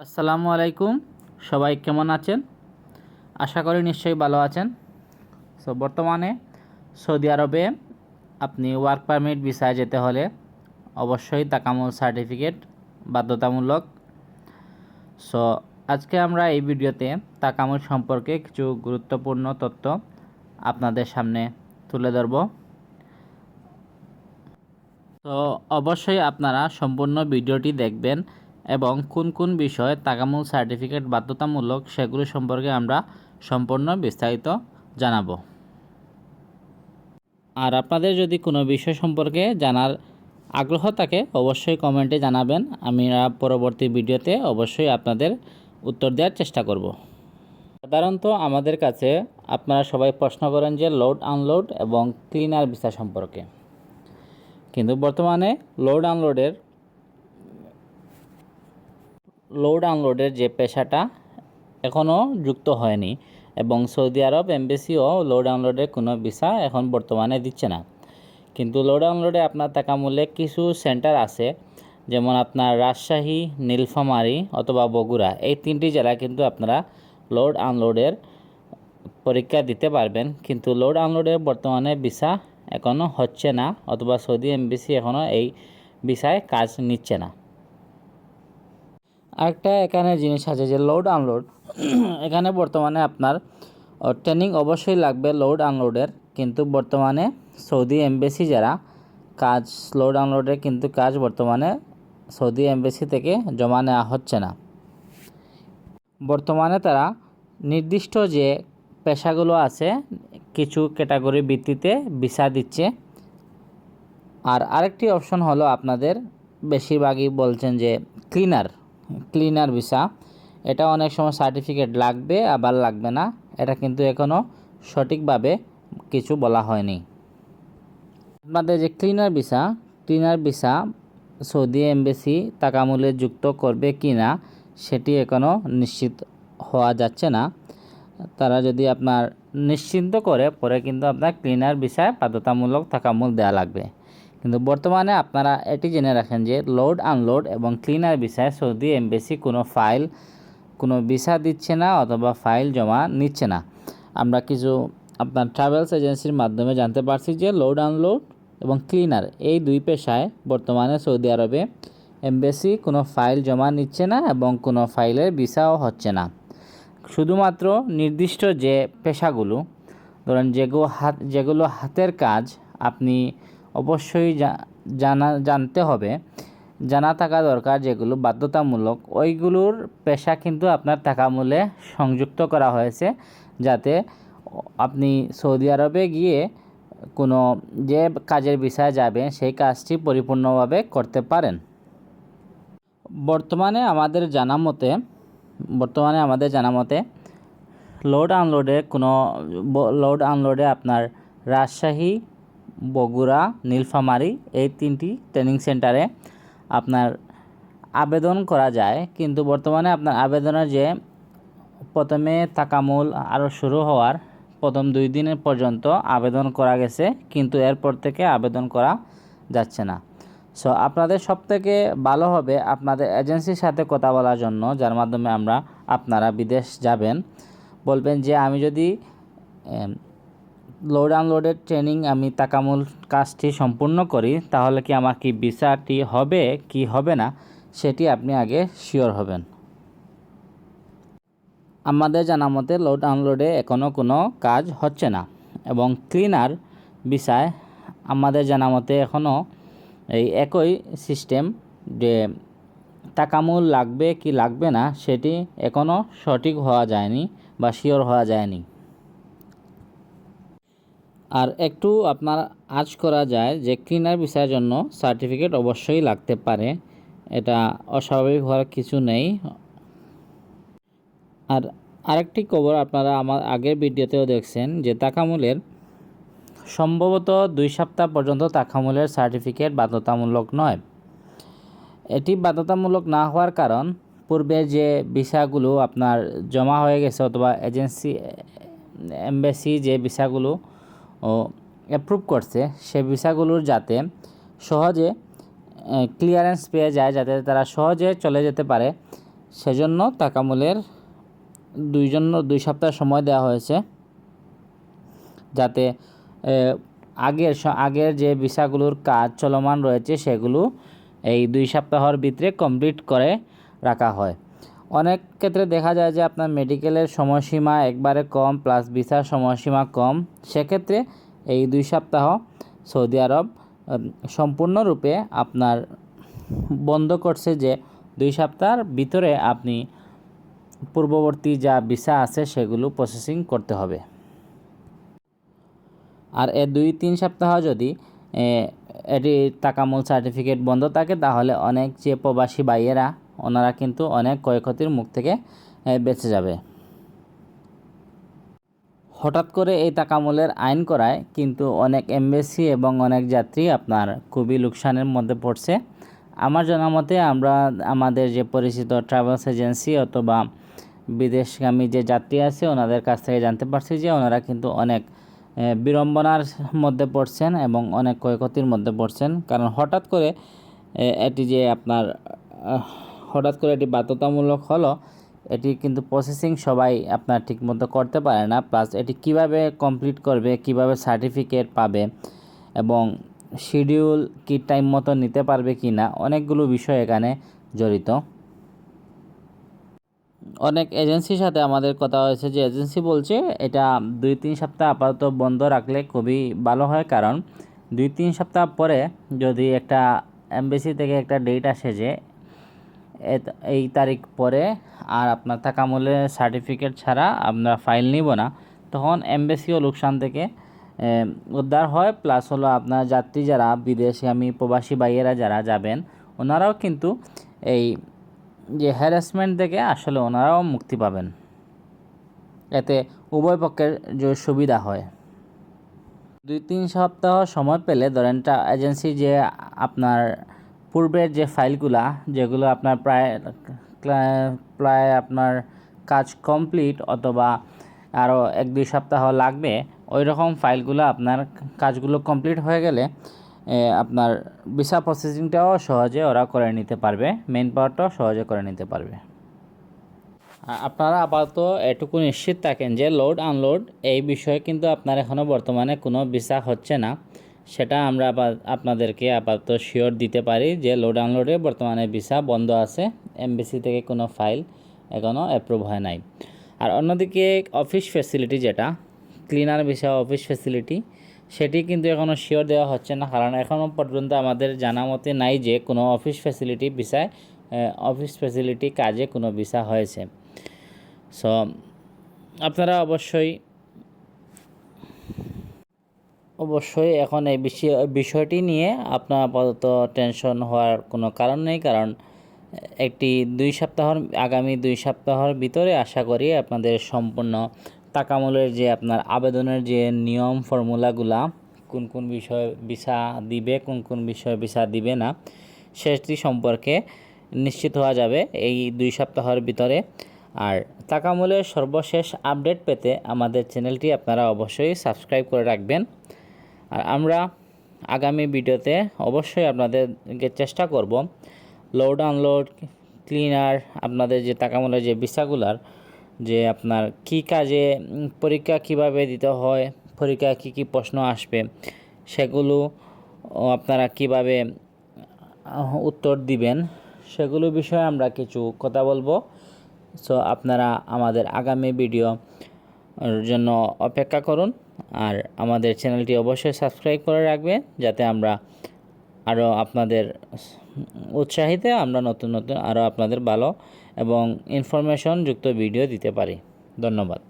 আসসালামু আলাইকুম। সবাই কেমন আছেন? আশা করি নিশ্চয়ই ভালো আছেন। সো বর্তমানে সৌদি আরবে আপনি ওয়ার্ক পারমিট ভিসায় যেতে হলে অবশ্যই তাকামুল সার্টিফিকেট বাধ্যতামূলক। সো আজকে আমরা এই ভিডিওতে তাকামুল সম্পর্কে কিছু গুরুত্বপূর্ণ তথ্য আপনাদের সামনে তুলে ধরব। তো অবশ্যই আপনারা সম্পূর্ণ ভিডিওটি দেখবেন। এবং কোন কোন বিষয়ে তাকামুল সার্টিফিকেট বাধ্যতামূলক সেগুলো সম্পর্কে আমরা সম্পূর্ণ বিস্তারিত জানাব। আর আপনাদের যদি কোনো বিষয় সম্পর্কে জানার আগ্রহ থাকে, অবশ্যই কমেন্টে জানাবেন। আমরা পরবর্তী ভিডিওতে অবশ্যই আপনাদের উত্তর দেওয়ার চেষ্টা করব। সাধারণত আমাদের কাছে আপনারা সবাই প্রশ্ন করেন যে লোড আনলোড এবং ক্লিনার ভিসা সম্পর্কে। কিন্তু বর্তমানে লোড আনলোডের লোড আনলোডের যে পেশাটা এখনও যুক্ত হয়নি এবং সৌদি আরব এমবেসিও লোড আনলোডের কোনো ভিসা এখন বর্তমানে দিচ্ছে না। কিন্তু লোড আনলোডে আপনার টাকা মূল্যে কিছু সেন্টার আছে, যেমন আপনার রাজশাহী, নীলফামারী অথবা বগুড়া। এই তিনটি জেলায় কিন্তু আপনারা লোড আনলোডের পরীক্ষা দিতে পারবেন। কিন্তু লোড আনলোডের বর্তমানে ভিসা এখনও হচ্ছে না, অথবা সৌদি এমবিসি এখনও এই ভিসায় কাজ নিচ্ছে না। আরেকটা এখানে জিনিস আছে যে লোড আনলোড এখানে বর্তমানে আপনার ট্রেনিং অবশ্যই লাগবে লোড আনলোডের কিন্তু বর্তমানে সৌদি এমবেসি যারা, কাজ লোড আনলোডের কিন্তু কাজ বর্তমানে সৌদি এমবেসি থেকে জমা নেওয়া হচ্ছে না। বর্তমানে তারা নির্দিষ্ট যে পেশাগুলো আছে, কিছু ক্যাটাগরি ভিত্তিতে ভিসা দিচ্ছে। আর আরেকটি অপশন হলো আপনাদের, বেশিরভাগই বলছেন যে ক্লিনার ক্লিনার ভিসা এটা অনেক সময় সার্টিফিকেট লাগবে, আবার লাগবে না। এটা কিন্তু এখনও সঠিকভাবে কিছু বলা হয়নি। আপনাদের যে cleaner visa cleaner visa Saudi embassy তাকামূলে যুক্ত করবে কি না, সেটি এখনও নিশ্চিত হওয়া যাচ্ছে না। তারা যদি আপনার নিশ্চিন্ত করে, পরে কিন্তু আপনার ক্লিনার ভিসায় বাধ্যতামূলক তাকামূল দেওয়া লাগবে। কিন্তু বর্তমানে আপনারা এটি জেনে রাখেন যে লোড আনলোড এবং ক্লিনার ভিসায় সৌদি এমবেসি কোনো ফাইল কোনো ভিসা দিচ্ছে না অথবা ফাইল জমা নিচ্ছে না। আমরা কিছু আপনার ট্রাভেলস এজেন্সির মাধ্যমে জানতে পারছি যে লোড আনলোড এবং ক্লিনার এই দুই পেশায় বর্তমানে সৌদি আরবে এমবেসি কোনো ফাইল জমা নিচ্ছে না এবং কোনো ফাইলের ভিসাও হচ্ছে না। শুধুমাত্র নির্দিষ্ট যে পেশাগুলো, ধরেন যেগুলো হাত, যেগুলো হাতের কাজ আপনি অবশ্যই জানা, জানতে হবে। জানা থাকা দরকার যেগুলো বাধ্যতামূলক। ওইগুলোর পেশা কিন্তু আপনার টাকা মূল্যে সংযুক্ত করা হয়েছে যাতে আপনি সৌদি আরবে গিয়ে কোনো যে কাজের বিষয়ে যাবেন সেই কাজটি পরিপূর্ণভাবে করতে পারেন। বর্তমানে আমাদের জানা মতে, বর্তমানে আমাদের জানা মতে লোড আনলোডে কোনো লোড আনলোডে আপনার রাজশাহী বগুড়া, নীলফামারী এই তিনটি ট্রেনিং সেন্টারে আপনার আবেদন করা যায়। কিন্তু বর্তমানে আপনার আবেদনের যে প্রথমে তাকামূল আরও শুরু হওয়ার প্রথম দুই দিনের পর্যন্ত আবেদন করা গেছে, কিন্তু এরপর থেকে আবেদন করা যাচ্ছে না। সো আপনাদের সব থেকে ভালো হবে আপনাদের এজেন্সির সাথে কথা বলার জন্য, যার মাধ্যমে আমরা আপনারা বিদেশ যাবেন। বলবেন যে, আমি যদি লোড আনলোডের ট্রেনিং আমি তাকামূল কাজটি সম্পূর্ণ করি, তাহলে কি আমার কি ভিসাটি হবে, কি হবে না, সেটি আপনি আগে শিওর হবেন। আমাদের জানা মতে লোড আনলোডে এখনও কোনো কাজ হচ্ছে না, এবং ক্লিনার বিষয় আমাদের জানা মতে এখনও এই একই সিস্টেম যে টাকামূল লাগবে কি লাগবে না, সেটি এখনও সঠিক হওয়া যায়নি বা শিওর হওয়া যায়নি। আর একটু আপনার আজ করা যায় যে ক্লিনার বিষয়ের জন্য সার্টিফিকেট অবশ্যই লাগতে পারে। এটা অস্বাভাবিক হওয়ার কিছু নেই। আর আরেকটি খবর আপনারা আমার আগের ভিডিওতেও দেখছেন যে তাকামূলের সম্ভবত দুই সপ্তাহ পর্যন্ত তাকামূলের সার্টিফিকেট বাধ্যতামূলক নয়। এটি বাধ্যতামূলক না হওয়ার কারণ পূর্বে যে ভিসাগুলো আপনার জমা হয়ে গেছে অথবা এজেন্সি এমবেসি যে ভিসাগুলো অ্যাপ্রুভ করছে সে ভিসাগুলোর যাতে সহজে ক্লিয়ারেন্স পেয়ে যায়, যাতে তারা সহজে চলে যেতে পারে। সেজন্য তাকামুলের দুই জন্য দুই সপ্তাহ সময় দেওয়া হয়েছে। যাতে আগের আগের যে ভিসাগুলোর কাজ চলমান রয়েছে, সেগুলো এই দুই সপ্তাহর ভিতরে কমপ্লিট করে রাখা হয়। অনেক ক্ষেত্রে দেখা যায় যে আপনার মেডিকেলের সময়সীমা একবারে কম প্লাস ভিসার সময়সীমা কম। সেক্ষেত্রে এই দুই সপ্তাহ সৌদি আরব সম্পূর্ণরূপে আপনার বন্ধ করছে যে দুই সপ্তাহের ভিতরে আপনি পূর্ববর্তী যা ভিসা আছে সেগুলো প্রসেসিং করতে হবে। আর এ দুই তিন সপ্তাহ যদি এটি টাকামূল সার্টিফিকেট বন্ধ থাকে, তাহলে অনেক যে প্রবাসী ভাইয়েরা ওনারা কিন্তু অনেক ক্ষয়ক্ষতির মুখ থেকে বেঁচে যাবে। হঠাৎ করে এই টাকা তাকামূলের আইন করায় কিন্তু অনেক এমবেসি এবং অনেক যাত্রী আপনার খুবই লোকসানের মধ্যে পড়ছে। আমার জানা মতে আমরা, আমাদের যে পরিচিত ট্রাভেলস এজেন্সি অথবা বিদেশগামী যে যাত্রী আছে, ওনাদের কাছ থেকে জানতে পারছি যে ওনারা কিন্তু অনেক বিড়ম্বনার মধ্যে পড়ছেন এবং অনেক ক্ষয়ক্ষতির মধ্যে পড়ছেন। কারণ হঠাৎ করে এটি যে আপনার হঠাৎ করে এটি বাধ্যতামূলক হলো, এটি কিন্তু প্রসেসিং সবাই আপনার ঠিকমতো করতে পারে না প্লাস এটি কীভাবে কমপ্লিট করবে, কীভাবে সার্টিফিকেট পাবে এবং শিডিউল কি টাইম মতো নিতে পারবে কি না, অনেকগুলো বিষয় এখানে জড়িত। অনেক এজেন্সির সাথে আমাদের কথা হয়েছে যে এজেন্সি বলছে এটা দুই তিন সপ্তাহ আপাতত বন্ধ রাখলে খুবই ভালো হয়, কারণ দুই তিন সপ্তাহ পরে যদি একটা এমবেসি থেকে একটা ডেট আসে যে এই তারিখ পরে আর আপনার থাকা মূল্যে সার্টিফিকেট ছাড়া আমরা ফাইল নিব না। তখন এমবেসিও লোকসান থেকে উদ্ধার হয়। প্লাস হলো আপনার যাত্রী যারা, বিদেশে আমি প্রবাসী ভাইয়েরা যারা যাবেন, ওনারাও কিন্তু এই যে হ্যারাসমেন্ট থেকে আসলে ওনারাও মুক্তি পাবেন। এতে উভয় পক্ষের যে সুবিধা হয়। দুই তিন সপ্তাহ সময় পেলে ধরেনটা এজেন্সি যে আপনার পূর্বের যে ফাইলগুলা, যেগুলো আপনার প্রায় প্রায় আপনার কাজ কমপ্লিট অথবা আরও এক দুই সপ্তাহ লাগবে ওই রকম ফাইলগুলো আপনার কাজগুলো কমপ্লিট হয়ে গেলে আপনার ভিসা প্রসেসিংটাও সহজে ওরা করে নিতে পারবে মেন পাওয়ারটাও সহজে করে নিতে পারবে। আপনারা আপাতত এটুকু নিশ্চিত থাকেন যে লোড আনলোড এই বিষয়ে কিন্তু আপনার এখনও বর্তমানে কোনো ভিসা হচ্ছে না। সেটা আমরা আপনাদেরকে আপাতত শিওর দিতে পারি যে লোড আনলোডে বর্তমানে ভিসা বন্ধ আছে এমবিসি থেকে কোনো ফাইল এখনও অ্যাপ্রুভ হয় নাই। আর অন্যদিকে অফিস ফ্যাসিলিটি যেটা ক্লিনার ভিসা অফিস ফ্যাসিলিটি সেটি কিন্তু এখনও শিওর দেওয়া হচ্ছে না। কারণ এখনও পর্যন্ত আমাদের জানা মতে নাই যে কোনো অফিস ফ্যাসিলিটি ভিসায় অফিস ফ্যাসিলিটি কাজে কোনো ভিসা হয়েছে। সো আপনারা অবশ্যই অবশ্যই এখন এই বিষয়, বিষয়টি নিয়ে আপনার আপাতত টেনশন হওয়ার কোনো কারণ নেই। কারণ, একটি দুই সপ্তাহর, আগামী দুই সপ্তাহের ভিতরে আশা করি আপনাদের সম্পূর্ণ তাকামূলের যে আপনার আবেদনের যে নিয়ম, ফর্মুলাগুলা, কোন কোন বিষয় ভিসা দিবে, কোন কোন বিষয় ভিসা দিবে না, সেটি সম্পর্কে নিশ্চিত হওয়া যাবে এই দুই সপ্তাহের ভিতরে। আর তাকামূলের সর্বশেষ আপডেট পেতে আমাদের চ্যানেলটি আপনারা অবশ্যই সাবস্ক্রাইব করে রাখবেন। আর আমরা আগামী ভিডিওতে অবশ্যই আপনাদেরকে চেষ্টা করব লোড আনলোড ক্লিনার আপনাদের যে তাকামূলের যে ভিসাগুলার, যে আপনার কি কাজে পরীক্ষা কীভাবে দিতে হয়, পরীক্ষায় কী কী প্রশ্ন আসবে, সেগুলো আপনারা কীভাবে উত্তর দিবেন, সেগুলো বিষয়ে আমরা কিছু কথা বলব। সো আপনারা আমাদের আগামী ভিডিও জন্য অপেক্ষা করুন। আর আমাদের চ্যানেলটি অবশ্যই সাবস্ক্রাইব করে রাখবেন, যাতে আমরা আরও আপনাদের উৎসাহিতে আমরা নতুন নতুন আরও আপনাদের ভালো এবং ইনফরমেশন যুক্ত ভিডিও দিতে পারি। ধন্যবাদ।